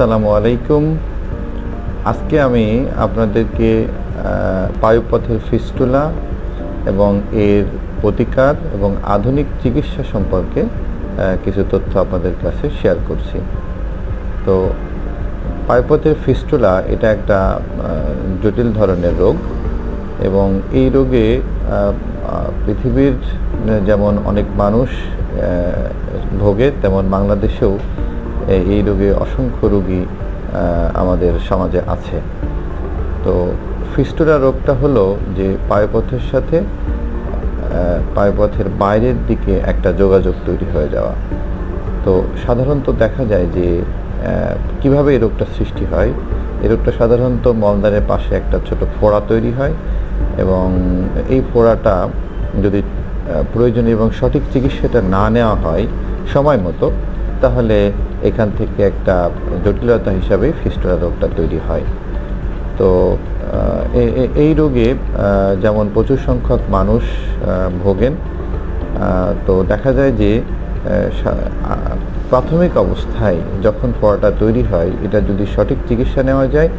আসসালামু আলাইকুম। আজকে আমি আপনাদেরকে আহ, বায়ুপথের ফিস্টুলা এবং এর প্রতিকার এবং আধুনিক চিকিৎসা সম্পর্কে কিছু তথ্য আপনাদের কাছে শেয়ার করছি। তো পায়ুপথের ফিস্টুলা এটা একটা জটিল ধরনের রোগ এবং এই রোগে পৃথিবীর যেমন অনেক মানুষ ভোগে তেমন বাংলাদেশেও এই রোগে অসংখ্য রোগী আমাদের সমাজে আছে। তো ফিস্টুলা রোগটা হলো যে পায়ুপথের সাথে পায়ুপথের বাইরের দিকে একটা যোগাযোগ তৈরি হয়ে যাওয়া। তো সাধারণত দেখা যায় যে কীভাবে এই রোগটা সৃষ্টি হয়? এই রোগটা সাধারণত মলদারের পাশে একটা ছোট ফোড়া তৈরি হয় এবং এই ফোড়াটা যদি প্রয়োজনীয় এবং সঠিক চিকিৎসাটা না নেওয়া হয় সময় মতো, তাহলে এখান থেকে একটা জটিলতা হিসাবে ফিস্টুলা রোগটা তৈরি হয়। তো এই রোগে যেমন প্রচুর সংখ্যক মানুষ ভোগেন তো দেখা যায় যে প্রাথমিক অবস্থায় যখন পড়াটা তৈরি হয়, এটা যদি সঠিক চিকিৎসা নেওয়া যায়,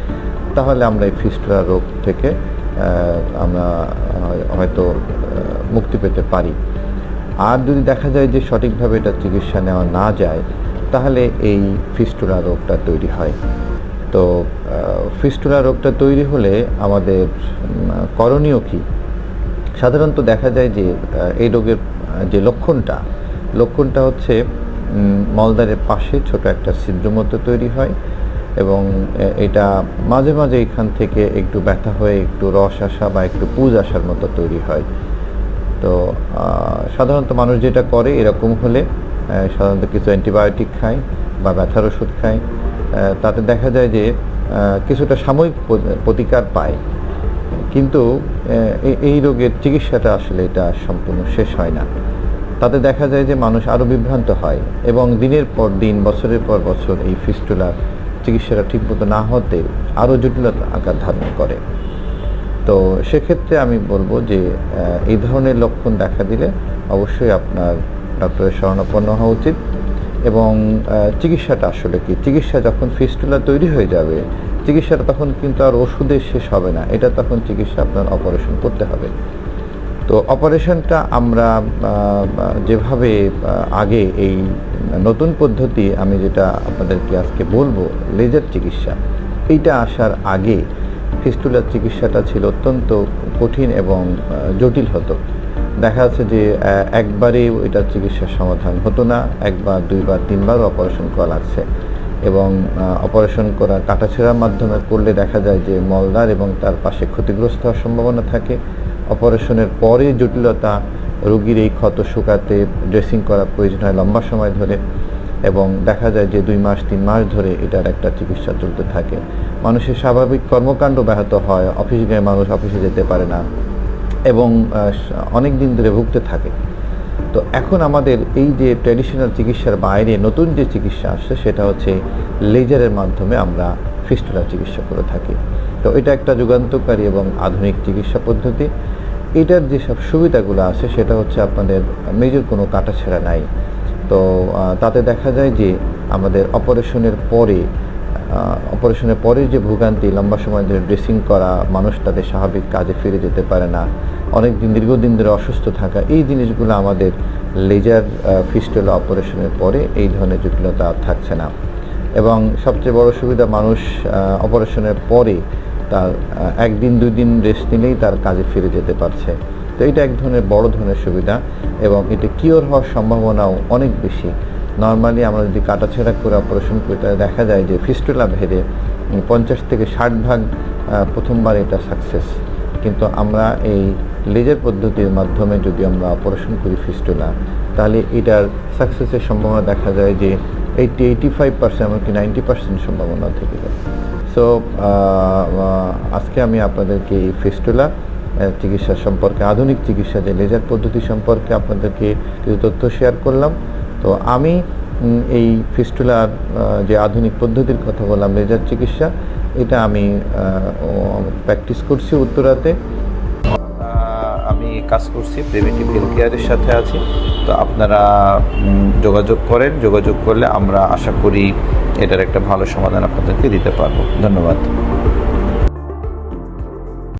তাহলে আমরা এই ফিস্টুলা রোগ থেকে আমরা হয়তো মুক্তি পেতে পারি। আর যদি দেখা যায় যে সঠিকভাবে এটা চিকিৎসা নেওয়া না যায় তাহলে এই ফিস্টুলা রোগটা তৈরি হয়। তো ফিস্টুলা রোগটা তৈরি হলে আমাদের করণীয় কি? সাধারণত দেখা যায় যে এই রোগের যে লক্ষণটা লক্ষণটা হচ্ছে উম, মলদ্বারের পাশে ছোট একটা ছিদ্র মতো তৈরি হয় এবং এটা মাঝে মাঝে এখান থেকে একটু ব্যথা হয়ে একটু রস আসা বা একটু পুজ আসার মতো তৈরি হয়। তো সাধারণত মানুষ যেটা করে এরকম হলে সাধারণত কিছু অ্যান্টিবায়োটিক খায় বা ব্যথার ওষুধ আহ, তাতে দেখা যায় যে কিছুটা সাময়িক প্রতিকার পায়। কিন্তু এই রোগের চিকিৎসাটা আসলে এটা সম্পূর্ণ শেষ হয় না। তাতে দেখা যায় যে মানুষ আরও বিভ্রান্ত হয় এবং দিনের পর দিন বছরের পর বছর এই ফিস্টুলার চিকিৎসাটা ঠিকমতো না হতে আরও জটিলতা আকার ধারণ করে। তো সেক্ষেত্রে আমি বলব যে এই ধরনের লক্ষণ দেখা দিলে অবশ্যই আপনার শরণাপন্ন হওয়া উচিত এবং চিকিৎসাটা আসলে কি? চিকিৎসা যখন ফিস্টুলা তৈরি হয়ে যাবে, চিকিৎসাটা তখন কিন্তু আর ওষুধে শেষ হবে না। এটা তখন চিকিৎসা আপনার অপারেশন করতে হবে। তো অপারেশনটা আমরা যেভাবে আগে এই নতুন পদ্ধতি আমি যেটা আপনাদেরকে আজকে বলব, লেজার চিকিৎসা, এইটা আসার আগে ফিস্টুলার চিকিৎসাটা ছিল অত্যন্ত কঠিন এবং জটিল হতো। দেখা যাচ্ছে যে আহ, একবারে এটার চিকিৎসার সমাধান হতো না একবার দুইবার তিনবার অপারেশন করা লাগছে। এবং অপারেশন করা কাটাছেড়ার মাধ্যমে করলে দেখা যায় যে মলদার এবং তার পাশে ক্ষতিগ্রস্ত হওয়ার সম্ভাবনা থাকে। অপারেশনের পরে জটিলতা রোগীর এই ক্ষত শুকাতে ড্রেসিং করা প্রয়োজন হয় লম্বা সময় ধরে এবং দেখা যায় যে দুই মাস তিন মাস ধরে এটার একটা চিকিৎসা চলতে থাকে। মানুষের স্বাভাবিক কর্মকাণ্ড ব্যাহত হয় অফিসে গিয়ে মানুষ অফিসে যেতে পারে না। এবং অনেক দিন ধরে ভুগতে থাকে। তো এখন আমাদের এই যে ট্র্যাডিশনাল চিকিৎসার বাইরে নতুন যে চিকিৎসা আসছে, সেটা হচ্ছে লেজারের মাধ্যমে আমরা ফিস্টুলা চিকিৎসা করে থাকি। তো এটা একটা যুগান্তকারী এবং আধুনিক চিকিৎসা পদ্ধতি। এটার যেসব সুবিধাগুলো আছে, সেটা হচ্ছে আপনাদের মেজর কোনো কাটা ছেঁড়া নাই। তো তাতে দেখা যায় যে আমাদের অপারেশনের পরে অপারেশনের পরে যে ভোগান্তি, লম্বা সময় ধরে ড্রেসিং করা, মানুষ তাদের স্বাভাবিক কাজে ফিরে যেতে পারে না। অনেক দিন দীর্ঘদিন ধরে অসুস্থ থাকা এই জিনিসগুলো আমাদের লেজার ফিস্টুলা অপারেশনের পরে এই ধরনের জটিলতা আর থাকছে না। এবং সবচেয়ে বড় সুবিধা মানুষ অপারেশনের পরে তার একদিন দুই দিন রেস্ট নিলেই তার কাজে ফিরে যেতে পারছে। তো এটা এক ধরনের বড় ধরনের সুবিধা এবং এটা কিওর হওয়ার সম্ভাবনাও অনেক বেশি। নর্মালি আমরা যদি কাটাছেড়া করে অপারেশন করি, তাহলে দেখা যায় যে ফিস্টুলা ভেদে পঞ্চাশ থেকে ষাট ভাগ প্রথমবার এটা সাকসেস কিন্তু আমরা এই লেজার পদ্ধতির মাধ্যমে যদি আমরা অপারেশন করি ফিস্টুলা, তাহলে এটার সাকসেসের সম্ভাবনা দেখা যায় যে এইটি এইটি ফাইভ পার্সেন্ট এমনকি নাইনটি পার্সেন্ট সম্ভাবনা থেকে যায়। সো আজকে আমি আপনাদেরকে এই ফিস্টুলা চিকিৎসা সম্পর্কে, আধুনিক চিকিৎসা যে লেজার পদ্ধতি সম্পর্কে আপনাদেরকে কিছু তথ্য শেয়ার করলাম। তো আমি এই ফিস্টুলার যে আধুনিক পদ্ধতির কথা বললাম, লেজার চিকিৎসা, এটা আমি প্র্যাকটিস করছি উত্তরাতে। কাজ করছি প্রিভেন্টিভ হেলথ কেয়ারের সাথে আছি। তো আপনারা যোগাযোগ করেন, যোগাযোগ করলে আমরা আশা করি এটার একটা ভালো সমাধান আপনাদেরকে দিতে পারব। ধন্যবাদ।